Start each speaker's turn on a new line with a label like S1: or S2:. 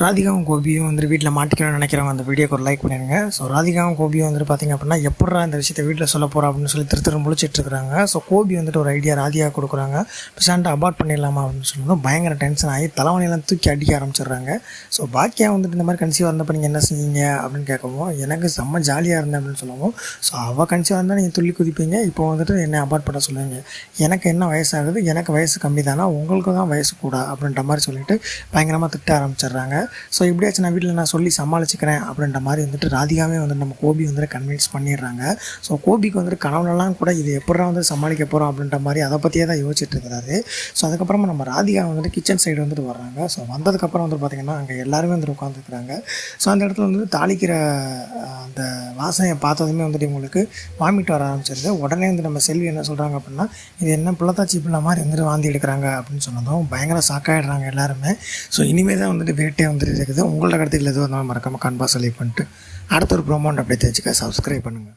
S1: ராதிகாவும் கோபியும் வந்துட்டு வீட்டில் மாட்டிக்கணும்னு நினைக்கிறவங்க அந்த வீடியோக்கு ஒரு லைக் பண்ணிடுங்க ஸோ ராதிகாவும் கோபியும் வந்துட்டு பார்த்திங்க அப்படின்னா எப்படா இந்த விஷயத்தை வீட்டில் சொல்ல போகிறோம் அப்படின்னு சொல்லி திரு திரு முழிச்சிட்டு இருக்காங்க. ஸோ கோபி வந்துட்டு ஒரு ஐடியா ராதிகா கொடுக்குறாங்க. பேஷண்ட்டை அபார்ட் பண்ணிடலாமா அப்படின்னு சொல்லும்போது பயங்கர டென்ஷன் ஆகி தலைவனையெல்லாம் தூக்கி அடிக்க ஆரம்பிச்சிடுறாங்க. ஸோ பாக்கியா வந்துட்டு இந்த மாதிரி கன்சீவாக இருந்தப்போ நீங்கள் என்ன செஞ்சீங்க அப்படின்னு கேட்கவும் எனக்கு செம்ம ஜாலியாக இருந்தேன் அப்படின்னு சொல்லவும் ஸோ அவள் கன்சீவாக இருந்தால் நீங்கள் துள்ளி குதிப்பீங்க. இப்போ வந்துட்டு என்னை அபார்ட் பண்ண சொல்லுவீங்க எனக்கு என்ன வயசாகுது? எனக்கு வயசு கம்மி தானா உங்களுக்கு தான் வயசு கூட அப்படின்ற மாதிரி சொல்லிட்டு பயங்கரமாக திட்ட ஆரம்பிச்சிடுறாங்க. ஸோ எப்படியாச்சும் நான் வீட்டில் நான் சொல்லி சமாளிச்சுக்கிறேன் அப்படின்ற மாதிரி வந்துட்டு ராதிகாவே வந்து நம்ம கோபி வந்துட்டு கன்வின்ஸ் பண்ணிடுறாங்க. ஸோ கோபிக்கு வந்துட்டு கனவுலலாம் கூட இது எப்படா வந்து சமாளிக்க போகிறோம் அப்படின்ற மாதிரி அதை பற்றியே தான் யோசிச்சுட்டு இருக்கிறாரு ஸோ அதுக்கப்புறமா நம்ம ராதிகா வந்துட்டு கிச்சன் சைடு வந்துட்டு வர்றாங்க. ஸோ வந்ததுக்கப்புறம் வந்து பார்த்திங்கன்னா அங்கே எல்லாருமே வந்துட்டு உட்காந்துருக்குறாங்க ஸோ அந்த இடத்துல வந்துட்டு தாளிக்கிற அந்த வாசனையை பார்த்ததுமே வந்துட்டு உங்களுக்கு வாமிட் வர ஆரம்பிச்சிருது. உடனே வந்து நம்ம செல்வி என்ன சொல்கிறாங்க அப்படின்னா இது என்ன பிள்ளத்தாச்சி பிள்ளை மாதிரி வந்துட்டு வாந்தி எடுக்கிறாங்க அப்படின்னு சொன்னதும் பயங்கர சாக்காயிடுறாங்க எல்லாருமே. ஸோ இனிமேல் தான் வந்துட்டு வேட்டே வந்துட்டு இருக்குது. உங்களோட கருத்துக்கள் எதுவும் இருந்தாலும் மறக்காமல் கண்பா சொல்லி பண்ணிட்டு அடுத்த ஒரு ப்ரோமோண்ட் அப்படியே தெரிஞ்சுக்க சப்ஸ்கிரைப் பண்ணுங்கள்